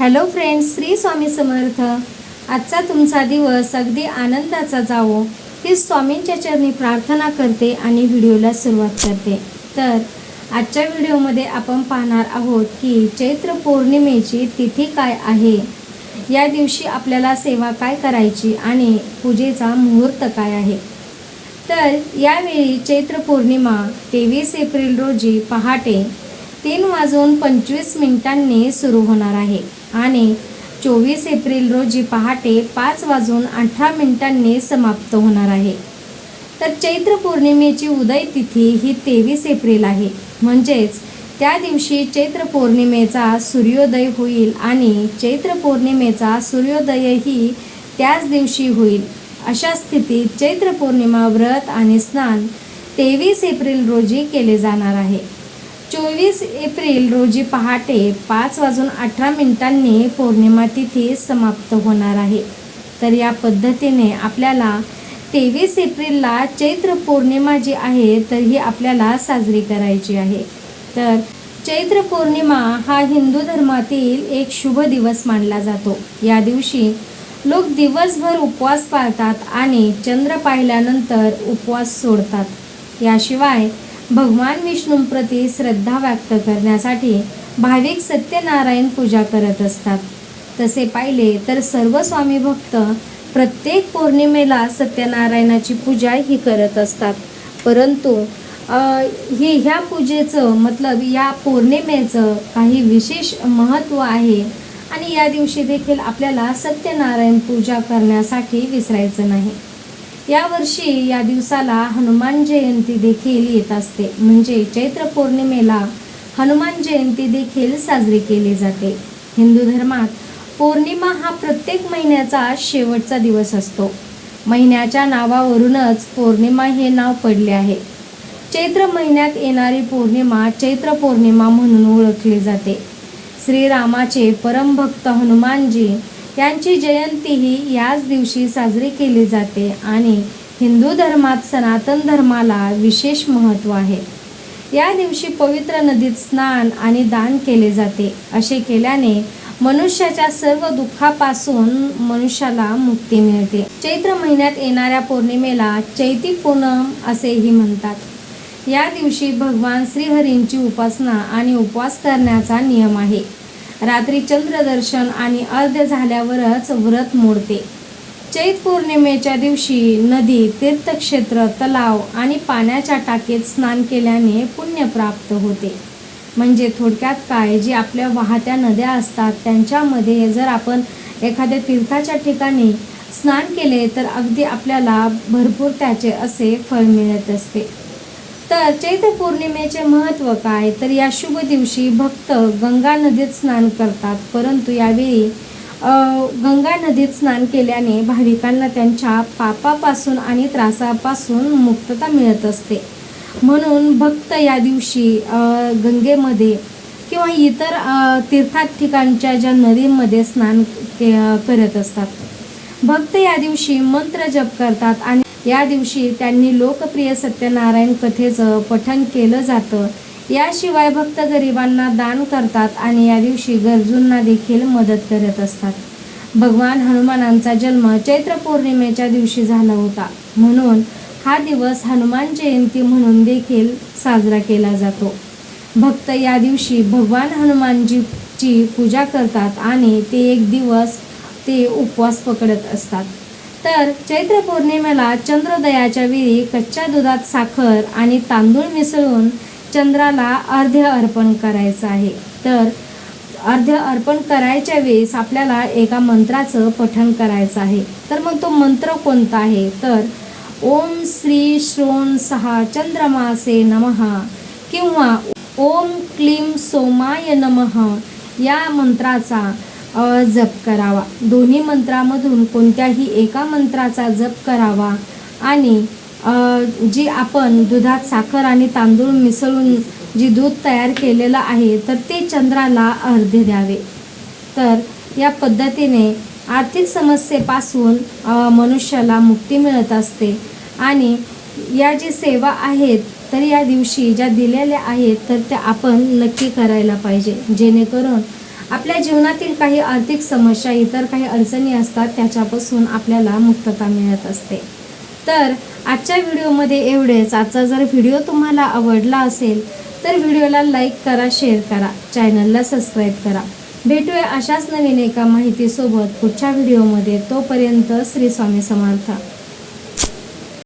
Hello friends Shri Swami Samarth. आजचा तुमचा दिवस अगदी आनंदाचा जावो. ही स्वामींच्या चरणी प्रार्थना करते आणि व्हिडिओला सुरुवात करते. तर आजच्या व्हिडिओमध्ये आपण पाहणार आहोत की चैत्र पौर्णिमेची तिथी काय आहे? या दिवशी आपल्याला सेवा काय करायची आणि पूजेचा मुहूर्त काय आहे? तर यावेळी चैत्र पौर्णिमा तेवीस एप्रिल रोजी पहाटे तीन वाजून पंचवीस मिनिटांनी सुरू होणार आहे. आणि चोवीस एप्रिल रोजी पहाटे पाच वाजून अठरा मिनिटांनी समाप्त होणार आहे. तर चैत्र पौर्णिमेची उदय तिथी ही तेवीस एप्रिल आहे. म्हणजेच त्या दिवशी चैत्र पौर्णिमेचा सूर्योदय होईल आणि चैत्र पौर्णिमेचा सूर्योदयही त्याच दिवशी होईल. अशा स्थितीत चैत्र पौर्णिमा व्रत आणि स्नान तेवीस एप्रिल रोजी केले जाणार आहे. चोवीस एप्रिल रोजी पहाटे पाच वाजून अठरा मिनिटांनी पौर्णिमा तिथी समाप्त होणार आहे. तर या पद्धतीने आपल्याला तेवीस एप्रिलला चैत्र पौर्णिमा जी आहे तर ही आपल्याला साजरी करायची आहे. तर चैत्र पौर्णिमा हा हिंदू धर्मातील एक शुभ दिवस मानला जातो. या दिवशी लोक दिवसभर उपवास पाळतात आणि चंद्र पाहिल्यानंतर उपवास सोडतात. याशिवाय भगवान विष्णूंप्रती श्रद्धा व्यक्त करण्यासाठी भाविक सत्यनारायण पूजा करत असतात. तसे पाहिले तर सर्व स्वामी भक्त प्रत्येक पौर्णिमेला सत्यनारायणाची पूजा ही करत असतात. परंतु हे ह्या पूजेचं मतलब या पौर्णिमेचं काही विशेष महत्त्व आहे आणि या दिवशी देखील आपल्याला सत्यनारायण पूजा करण्यासाठी विसरायचं नाही. यावर्षी या दिवसाला हनुमान जयंती देखील येत असते. म्हणजे चैत्र पौर्णिमेला हनुमान जयंती देखील साजरी केली जाते. हिंदू धर्मात पौर्णिमा हा प्रत्येक महिन्याचा शेवटचा दिवस असतो. महिन्याच्या नावावरूनच पौर्णिमा हे नाव पडले आहे. चैत्र महिन्यात येणारी पौर्णिमा चैत्र पौर्णिमा म्हणून ओळखली जाते. श्रीरामाचे परमभक्त हनुमानजी यांची जयंतीही याच दिवशी साजरी केली जाते आणि हिंदू धर्मात सनातन धर्माला विशेष महत्त्व आहे. या दिवशी पवित्र नदीत स्नान आणि दान केले जाते. असे केल्याने मनुष्याच्या सर्व दुःखापासून मनुष्याला मुक्ती मिळते. चैत्र महिन्यात येणाऱ्या पौर्णिमेला चैती पूनम असेही म्हणतात. या दिवशी भगवान श्रीहरींची उपासना आणि उपवास करण्याचा नियम आहे. रात्री चंद्रदर्शन आणि अर्ध्य झाल्यावरच व्रत मोडते. चैत पौर्णिमेच्या दिवशी नदी तीर्थक्षेत्र तलाव आणि पाण्याच्या टाकीत स्नान केल्याने पुण्य प्राप्त होते. म्हणजे थोडक्यात काय? जी आपल्या वाहत्या नद्या असतात त्यांच्यामध्ये जर आपण एखाद्या तीर्थाच्या ठिकाणी स्नान केले तर अगदी आपल्याला भरपूर त्याचे असे फळ मिळत असते. तर चैत्र पौर्णिमेचे महत्त्व काय? तर या शुभ दिवशी भक्त गंगा नदीत स्नान करतात. परंतु यावेळी गंगा नदीत स्नान केल्याने भाविकांना त्यांच्या पापापासून आणि त्रासापासून मुक्तता मिळत असते. म्हणून भक्त या दिवशी गंगेमध्ये किंवा इतर तीर्थात ठिकाणच्या ज्या नदींमध्ये स्नान के करत असतात. भक्त या दिवशी मंत्र जप करतात आणि या दिवशी त्यांनी लोकप्रिय सत्यनारायण कथेचं पठण केलं जातं. याशिवाय भक्त गरिबांना दान करतात आणि या दिवशी गरजूंना देखील मदत करत असतात. भगवान हनुमानांचा जन्म चैत्र पौर्णिमेच्या दिवशी झाला होता. म्हणून हा दिवस हनुमान जयंती म्हणून देखील साजरा केला जातो. भक्त या दिवशी भगवान हनुमानजीची पूजा करतात आणि ते एक दिवस ते उपवास पकडत असतात. तर चैत्र पौर्णिमेला चंद्रोदयाच्या वेळी कच्च्या दुधात साखर आणि तांदूळ मिसळून चंद्राला अर्ध्य अर्पण करायचं आहे. तर अर्ध्य अर्पण करायच्या वेळेस आपल्याला एका मंत्राचं पठण करायचं आहे. तर मग तो मंत्र कोणता आहे? तर ओम श्री श्रोण सहा चंद्रमासे नमः किंवा ओम क्लीम सोमाय नमः या मंत्राचा जप करावा. दोन्ही मंत्रामधून कोणत्याही एका मंत्राचा जप करावा आणि जी आपण दुधात साखर आणि तांदूळ मिसळून जी दूध तयार केलेलं आहे तर ते चंद्राला अर्धे द्यावे. तर या पद्धतीने आर्थिक समस्येपासून मनुष्याला मुक्ती मिळत असते आणि या जी सेवा आहेत तर या दिवशी ज्या दिलेल्या आहेत तर त्या आपण नक्की करायला पाहिजे. जेणेकरून आपल्या जीवनातील काही आर्थिक समस्या इतर काही अडचणी असतात त्याच्यापासून आपल्याला मुक्तता मिळत असते. तर आजच्या व्हिडिओमध्ये एवढेच. आजचा जर व्हिडिओ तुम्हाला आवडला असेल तर व्हिडिओला लाईक करा शेअर करा चॅनलला सबस्क्राईब करा. भेटूया अशाच नवीन एका माहितीसोबत पुढच्या व्हिडिओमध्ये. तोपर्यंत श्री स्वामी समर्थ.